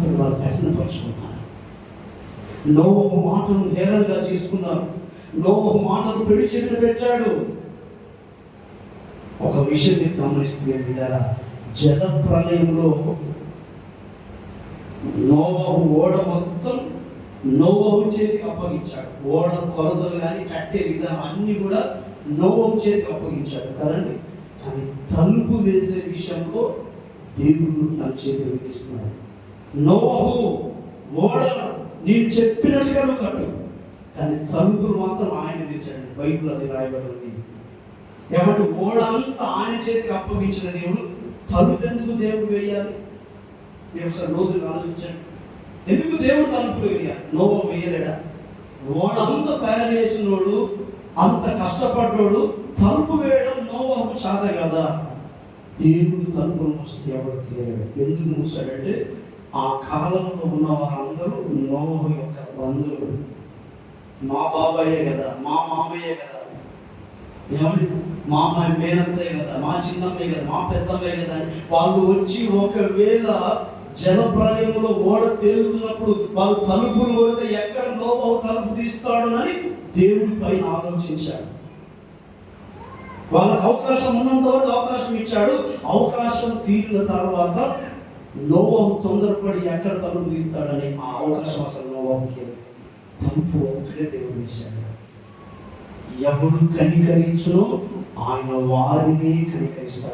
అతడు వాళ్ళు కఠినపరుచుకున్నారు నోవహు మాటను నేరంగా తీసుకున్నారు. నోవహు మాటను పెళ్ళి పెట్టాడు. ఒక విషయం మీరు గమనిస్తుంది ఏంటారా జల ప్రళయంలో నోవహు ఓడ మొత్తం నోవహు చేతికి అప్పగించాడు. ఓడ కొలతలు కానీ కట్టే విధానం అన్ని కూడా నోవహు చేతికి అప్పగించాడు. కదండి? కానీ తలుపు వేసే విషయంలో దేవుడు తన చేతికి తీసుకున్నాడు నోహు ఓడ నేను చెప్పినట్టుగా నువ్వు కట్టు. కానీ తలుపులు మాత్రం ఆయన తీశాడు బైబిల్ అది రాయబడి ఉంది ఏమంటే ఓడంతా ఆయన చేతికి అప్పగించిన దేవుడు తలుపు ఎందుకు దేవుడు వేయాలి? నేను ఒకసారి రోజులు ఆలోచించాడు ఎందుకు దేవుడు తలుపు వేయాలి? నోవ వేయలేడా? ఓడంతా తయారు చేసినోడు అంత కష్టపడ్డోడు తలుపు వేయడం నోవహకు చేత కదా? దేవుడు తలుపు మూస్తే ఎవరు తీయలేడు. ఎందుకు మూసాడంటే ఆ కాలంలో ఉన్న వారందరూ నోహు యొక్క బంధువులు. మా బాబాయే కదా మా మామయ్యే కదా. ఏమండి? మా అమ్మాయి మేనత్తే కదా మా చిన్నమ్మే కదా మా పెద్దమ్మే కదా అని వాళ్ళు వచ్చి ఒకవేళ జల ప్రళయంలో ఓడ తేలుతున్నప్పుడు వాళ్ళు తలుపులు కొడితే ఎక్కడ నోబావు తలుపు తీస్తాడునని దేవుడి పైన ఆలోచించాడు. వాళ్ళకి అవకాశం ఉన్నంత వరకు అవకాశం ఇచ్చాడు. అవకాశం తీరిన తర్వాత నోవాహు తొందరపడి ఎక్కడ తలుపు తీస్తాడని ఆ అవకాశం అసలు నోవాహుకి తలుపు ఒకటే దేవుడు వేశాడు. ఎవడు కనికరించునో ఆయన వారిని కనికరిస్తాడు.